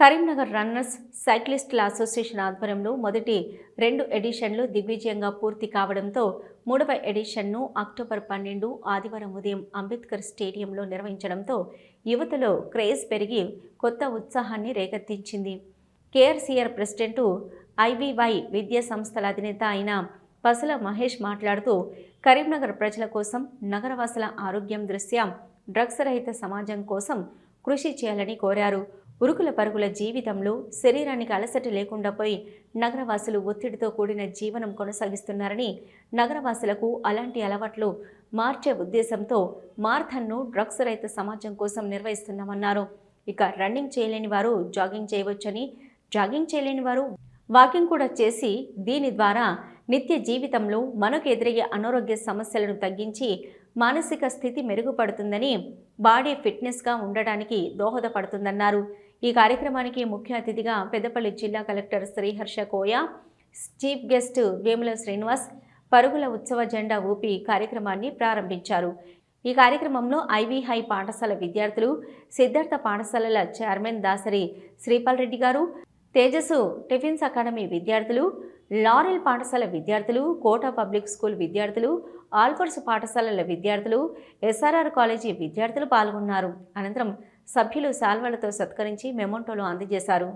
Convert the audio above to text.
Karimnagar runners సైక్లిస్టుల association ఆధ్వర్యంలో మొదటి రెండు ఎడిషన్లు దిగ్విజయంగా పూర్తి కావడంతో మూడవ ఎడిషన్ను అక్టోబర్ పన్నెండు ఆదివారం ఉదయం అంబేద్కర్ స్టేడియంలో నిర్వహించడంతో యువతలో క్రేజ్ పెరిగి కొత్త ఉత్సాహాన్ని రేకెత్తించింది. కేఆర్సీఆర్ ప్రెసిడెంటు ఐబీవై విద్యా సంస్థల అధినేత అయిన పసుల మహేష్ మాట్లాడుతూ కరీంనగర్ ప్రజల కోసం నగరవాసుల ఆరోగ్యం దృష్ట్యా డ్రగ్స్ రహిత సమాజం కోసం కృషి చేయాలని కోరారు. ఉరుకుల పరుగుల జీవితంలో శరీరానికి అలసట లేకుండా పోయి నగరవాసులు ఒత్తిడితో కూడిన జీవనం కొనసాగిస్తున్నారని నగరవాసులకు అలాంటి అలవాట్లు మార్చే ఉద్దేశంతో మార్థన్ను డ్రగ్స్ రహిత సమాజం కోసం నిర్వహిస్తున్నామన్నారు. ఇక రన్నింగ్ చేయలేని వారు జాగింగ్ చేయవచ్చని జాగింగ్ చేయలేని వారు వాకింగ్ కూడా చేసి దీని ద్వారా నిత్య జీవితంలో మనకు ఎదురయ్యే అనారోగ్య సమస్యలను తగ్గించి మానసిక స్థితి మెరుగుపడుతుందని బాడీ ఫిట్నెస్గా ఉండడానికి దోహదపడుతుందన్నారు. ఈ కార్యక్రమానికి ముఖ్య అతిథిగా పెద్దపల్లి జిల్లా collector Sriharsha Koya chief guest Vemula Srinivas పరుగుల ఉత్సవ జెండా ఊపి కార్యక్రమాన్ని ప్రారంభించారు. ఈ కార్యక్రమంలో ఐవీ హై పాఠశాల విద్యార్థులు సిద్ధార్థ పాఠశాలల చైర్మన్ దాసరి శ్రీపాల్ రెడ్డి గారు తేజస్సు టిఫిన్స్ అకాడమీ విద్యార్థులు లారెల్ పాఠశాల విద్యార్థులు కోట పబ్లిక్ స్కూల్ విద్యార్థులు ఆల్ఫర్స్ పాఠశాలల విద్యార్థులు ఎస్ఆర్ఆర్ కాలేజీ విద్యార్థులు పాల్గొన్నారు. అనంతరం సభ్యులు శాల్వాలతో సత్కరించి మెమోంటోలు అందజేశారు.